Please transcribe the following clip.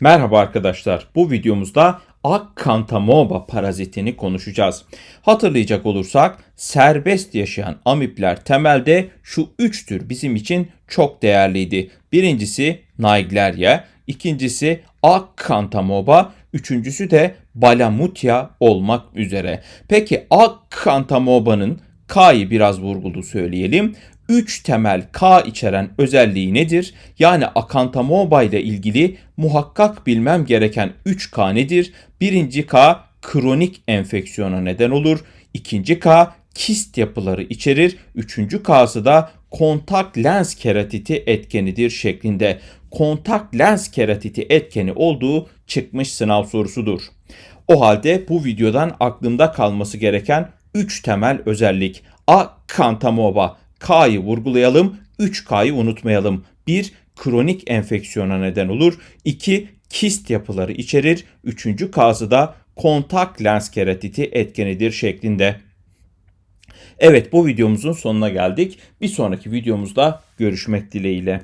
Merhaba arkadaşlar. Bu videomuzda Acanthamoeba parazitini konuşacağız. Hatırlayacak olursak serbest yaşayan amipler temelde şu üç tür bizim için çok değerliydi. Birincisi Naegleria, ikincisi Acanthamoeba, üçüncüsü de Balamutia olmak üzere. Peki Acanthamoeba'nın K'yı biraz vurgulu söyleyelim. 3 temel K içeren özelliği nedir? Yani Acanthamoeba ile ilgili muhakkak bilmem gereken 3 K nedir? Birinci K kronik enfeksiyona neden olur. İkinci K kist yapıları içerir. Üçüncü K'sı da kontak lens keratiti etkenidir şeklinde. Kontak lens keratiti etkeni olduğu çıkmış sınav sorusudur. O halde bu videodan aklımda kalması gereken 3 temel özellik. Acanthamoeba K'yı vurgulayalım, 3K'yı unutmayalım. 1. Kronik enfeksiyona neden olur. 2. Kist yapıları içerir. 3. K'sı da kontak lens keratiti etkenidir şeklinde. Evet bu videomuzun sonuna geldik. Bir sonraki videomuzda görüşmek dileğiyle.